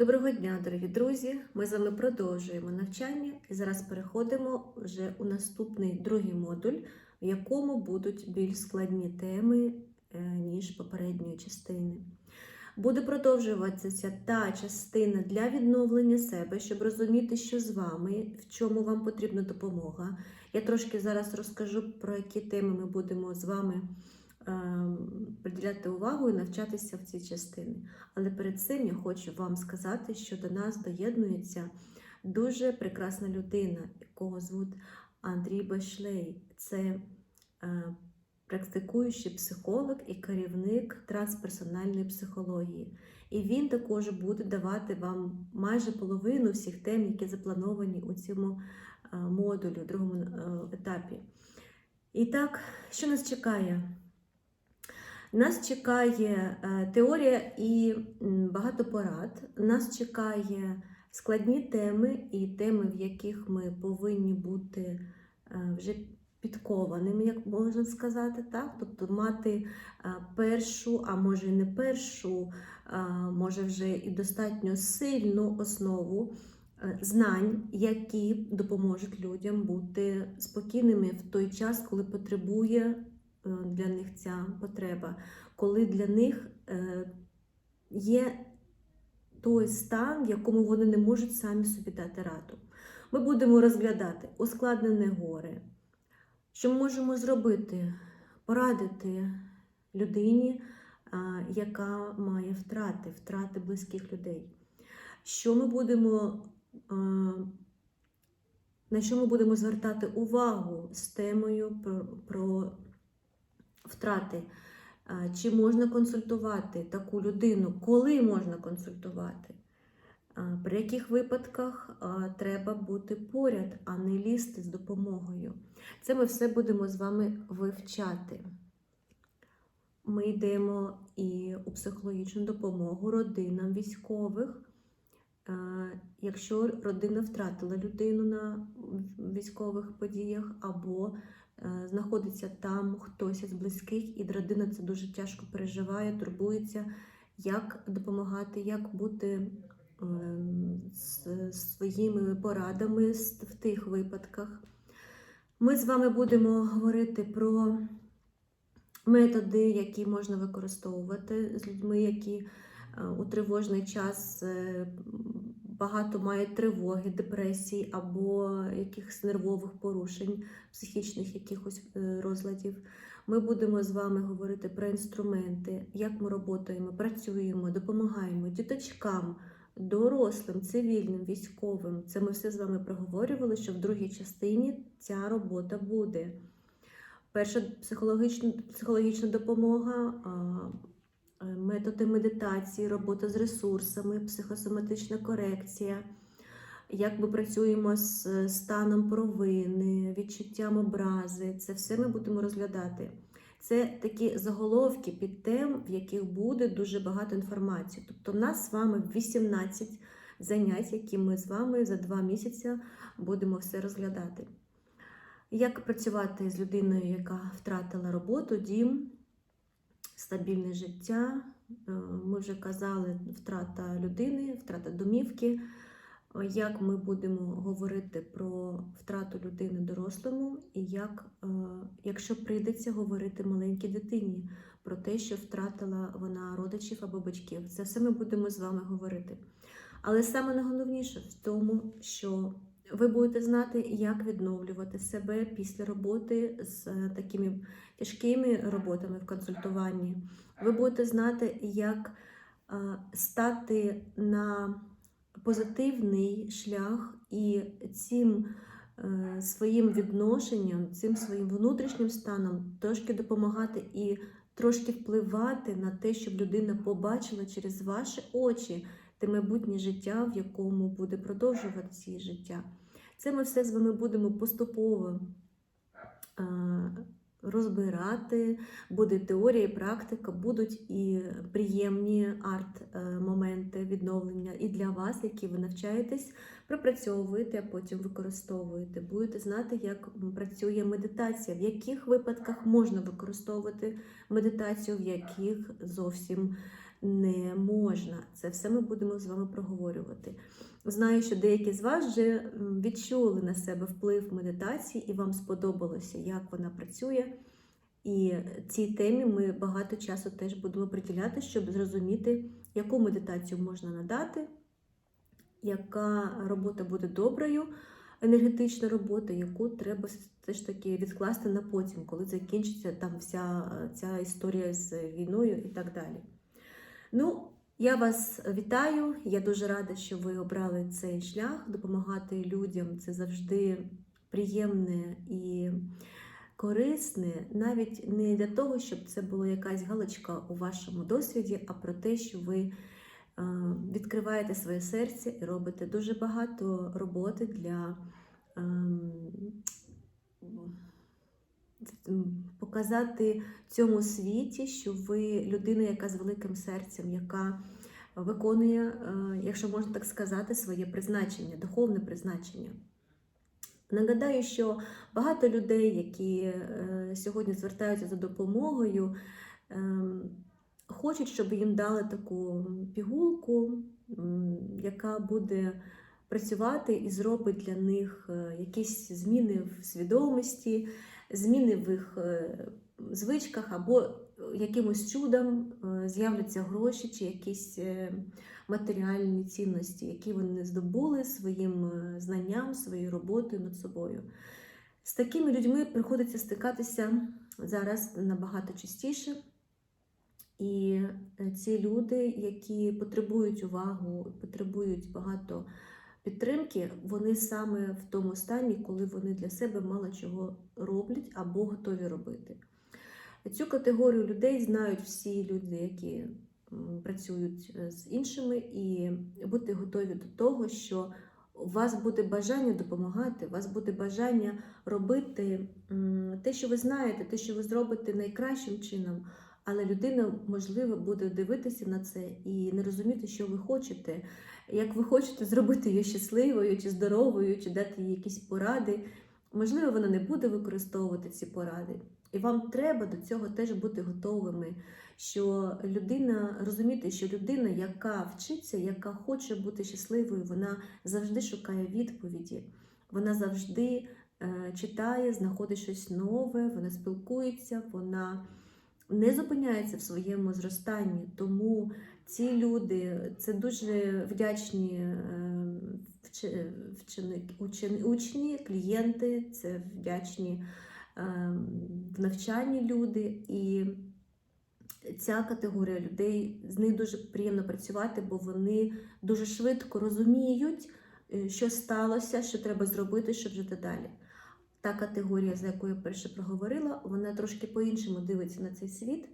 Доброго дня, дорогі друзі! Ми з вами продовжуємо навчання і зараз переходимо вже у наступний другий модуль, в якому будуть більш складні теми, е, ніж попередньої частини. Буде продовжуватися та частина для відновлення себе, щоб розуміти, що з вами, в чому вам потрібна допомога. Я трошки зараз розкажу, про які теми ми будемо з вами приділяти увагу і навчатися в цій частині. Але перед цим я хочу вам сказати, що до нас доєднується дуже прекрасна людина, якого звуть Андрій Башлей. Це е, практикуючий психолог і керівник трансперсональної психології. І він також буде давати вам майже половину всіх тем, які заплановані у цьому е, модулі, у другому е, етапі. І так, що нас чекає? Нас чекає е, теорія і багато порад. Нас чекає складні теми і теми, в яких ми повинні бути е, вже підкованими, як можна сказати, так? Тобто мати е, першу, а може і не першу, може вже і достатньо сильну основу знань, які допоможуть людям бути спокійними в той час, коли потребує для них ця потреба, коли для них е, є той стан, в якому вони не можуть самі собі дати раду. Ми будемо розглядати ускладнене горе. Що ми можемо зробити? Порадити людині, яка має втрати, втрати близьких людей. Що ми будемо, на що ми будемо звертати увагу з темою про втрати? Чи можна консультувати таку людину? Коли можна консультувати? При яких випадках треба бути поряд, а не лізти з допомогою? Це ми все будемо з вами вивчати. Ми йдемо і у психологічну допомогу родинам військових. Якщо родина втратила людину на військових подіях, або знаходиться там хтось із близьких, і родина це дуже тяжко переживає, турбується, як допомагати, як бути е, з своїми порадами в тих випадках. Ми з вами будемо говорити про методи, які можна використовувати з людьми, які е, у тривожний час е, багато мають тривоги, депресії або якихось нервових порушень, психічних якихось е, розладів. Ми будемо з вами говорити про інструменти, як ми роботаємо, працюємо, допомагаємо діточкам, дорослим, цивільним, військовим. Це ми все з вами проговорювали, що в другій частині ця робота буде. Перша психологічна, психологічна допомога, методи медитації, робота з ресурсами, психосоматична корекція, як ми працюємо з е, станом провини, відчуттям образи. Це все ми будемо розглядати. Це такі заголовки під тем, в яких буде дуже багато інформації. Тобто, в нас з вами 18 занять, які ми з вами за два місяці будемо все розглядати. Як працювати з людиною, яка втратила роботу, дім, стабільне життя? Е, Ми вже казали, втрата людини, втрата домівки. Е, Як ми будемо говорити про втрату людини дорослому, і як, е, якщо прийдеться говорити маленькій дитині про те, що втратила вона родичів або батьків, це все ми будемо з вами говорити. Але саме найголовніше в тому, що ви будете знати, як відновлювати себе після роботи з е, такими тяжкими роботами в консультуванні. Ви будете знати, як е, стати на позитивний шлях і цим е, своїм відношенням, цим своїм внутрішнім станом трошки допомагати і трошки впливати на те, щоб людина побачила через ваші очі те майбутнє життя, в якому буде продовжуватися її життя. Це ми все з вами будемо поступово е, розбирати. Буде теорія практика, будуть і приємні арт-моменти відновлення і для вас, які ви навчаєтесь, пропрацьовуєте, а потім використовуєте. Будете знати, як працює медитація, в яких випадках можна використовувати медитацію, в яких зовсім не можна. Це все ми будемо з вами проговорювати. Знаю, що деякі з вас вже відчули на себе вплив медитації і вам сподобалося, як вона працює. І цій темі ми багато часу теж будемо приділяти, щоб зрозуміти, яку медитацію можна надати, яка робота буде доброю, енергетична робота, яку треба все ж таки відкласти на потім, коли закінчиться там вся ця історія з війною і так далі. Ну, я вас вітаю. Я дуже рада, що ви обрали цей шлях. Допомагати людям це завжди приємне і корисне, навіть не для того, щоб це була якась галочка у вашому досвіді, а про те, що ви е, відкриваєте своє серце і робите дуже багато роботи для ем, показати цьому світі, що ви людина, яка з великим серцем, яка виконує, е, якщо можна так сказати, своє призначення, духовне призначення. Нагадаю, що багато людей, які е, сьогодні звертаються за допомогою, ем, хочуть, щоб їм дали таку пігулку, яка буде працювати і зробить для них е, якісь зміни в свідомості, зміни в їх е, звичках, або якимось чудом е, з'являться гроші чи якісь е, матеріальні цінності, які вони здобули своїм е, знанням, своєю роботою над собою. З такими людьми приходиться стикатися зараз набагато частіше. І е, ці люди, які потребують увагу, потребують багато підтримки, вони саме в тому стані, коли вони для себе мало чого роблять або готові робити. Цю категорію людей знають всі люди, які працюють е, з іншими, і бути готові до того, що у вас буде бажання допомагати, у вас буде бажання робити те, що ви знаєте, те, що ви зробите найкращим чином. Але людина, можливо, буде дивитися на це і не розуміти, що ви хочете, як ви хочете зробити її щасливою чи здоровою, чи дати їй якісь поради. Можливо, вона не буде використовувати ці поради. І вам треба до цього теж бути готовими. Що людина розуміти, що людина, яка вчиться, яка хоче бути щасливою, вона завжди шукає відповіді. Вона завжди е, читає, знаходить щось нове, вона спілкується, вона не зупиняється в своєму зростанні. Тому ці люди це дуже вдячні е, учні, клієнти, це вдячні е, в навчанні люди. І ця категорія людей з нею дуже приємно працювати, бо вони дуже швидко розуміють, е, що сталося, що треба зробити, щоб жити далі. Та категорія, за яку я перше проговорила, вона трошки по-іншому дивиться на цей світ,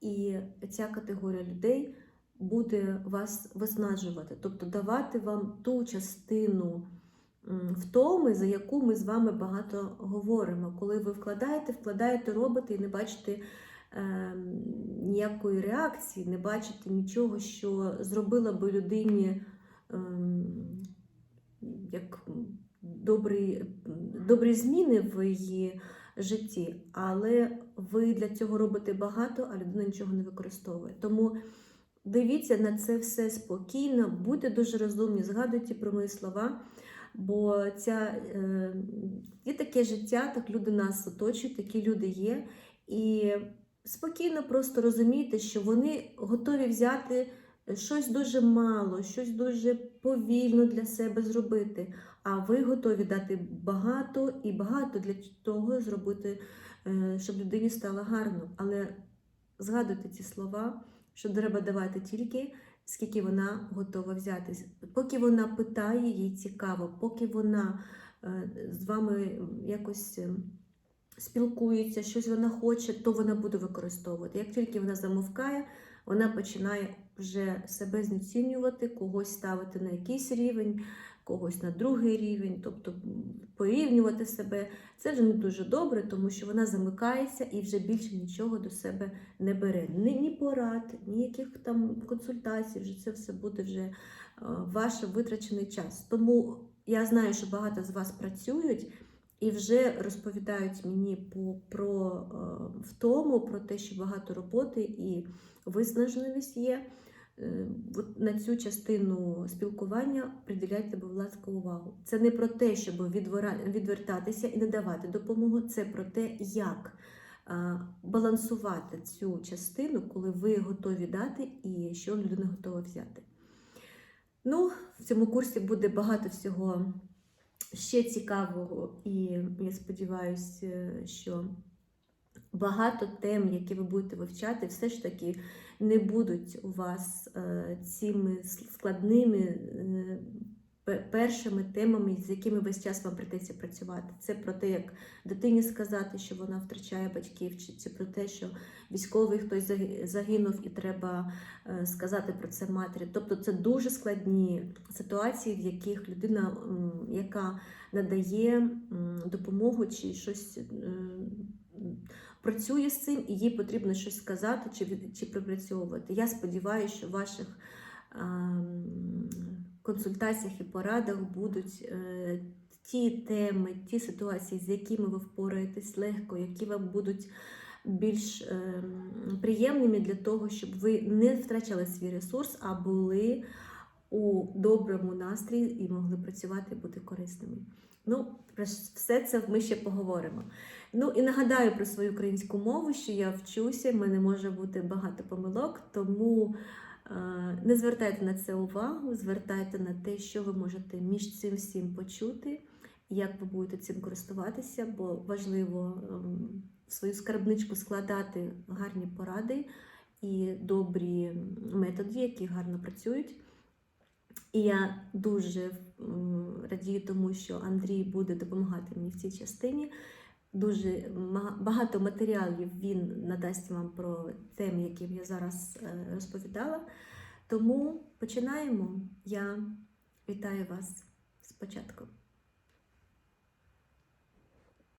і ця категорія людей буде вас виснажувати, тобто давати вам ту частину втоми, за яку ми з вами багато говоримо. Коли ви вкладаєте, вкладаєте, робите і не бачите ем, ніякої реакції, не бачите нічого, що зробила би людині ем, як добрі, добрі зміни в її житті, але ви для цього робите багато, а людина нічого не використовує. Тому дивіться на це все спокійно, будьте дуже розумні, згадуйте про мої слова. Бо ця, е, є таке життя, так люди нас оточують, такі люди є. І спокійно просто розумійте, що вони готові взяти щось дуже мало, щось дуже повільно для себе зробити. А ви готові дати багато і багато для того зробити, е, щоб людині стало гарно. Але згадуйте ці слова, що треба давати тільки скільки вона готова взяти. Поки вона питає, їй цікаво, поки вона е, з вами якось е, спілкується, щось вона хоче, то вона буде використовувати. Як тільки вона замовкає, вона починає вже себе знецінювати, когось ставити на якийсь рівень, когось на другий рівень, тобто порівнювати себе. Це вже не дуже добре, тому що вона замикається і вже більше нічого до себе не бере. Ні, ні порад, ніяких там консультацій, вже це все буде вже е, ваш витрачений час. Тому я знаю, що багато з вас працюють. І вже розповідають мені по, про е, втому, про те, що багато роботи і виснаженість є. Е, от на цю частину спілкування приділяйте, будь ласка, увагу. Це не про те, щоб відвертатися і не давати допомогу, це про те, як а, балансувати цю частину, коли ви готові дати і що людина готова взяти. Ну, в цьому курсі буде багато всього ще цікавого, і я сподіваюся, що багато тем, які ви будете вивчати, все ж таки не будуть у вас е, цими складними е, першими темами, з якими весь час вам прийдеться працювати. Це про те, як дитині сказати, що вона втрачає батьків, чи це про те, що військовий хтось загинув і треба е, сказати про це матері. Тобто це дуже складні ситуації, в яких людина, яка надає допомогу чи щось. е, Працює з цим, і їй потрібно щось сказати чи, чи пропрацьовувати. Я сподіваюся, що ваших консультаціях і порадах будуть е, ті теми, ті ситуації, з якими ви впораєтесь легко, які вам будуть більш ем, приємними для того, щоб ви не втрачали свій ресурс, а були у доброму настрої і могли працювати і бути корисними. Ну, про все це ми ще поговоримо. Ну і нагадаю про свою українську мову, що я вчуся, в мене може бути багато помилок, тому е, не звертайте на це увагу, звертайте на те, що ви можете між цим всім почути, як ви будете цим користуватися, бо важливо ем, в свою скарбничку складати гарні поради і добрі методи, які гарно працюють. І я дуже радію тому, що Андрій буде допомагати мені в цій частині. Дуже багато матеріалів він надасть вам про теми, які я зараз е, розповідала. Тому починаємо. Я вітаю вас з початком.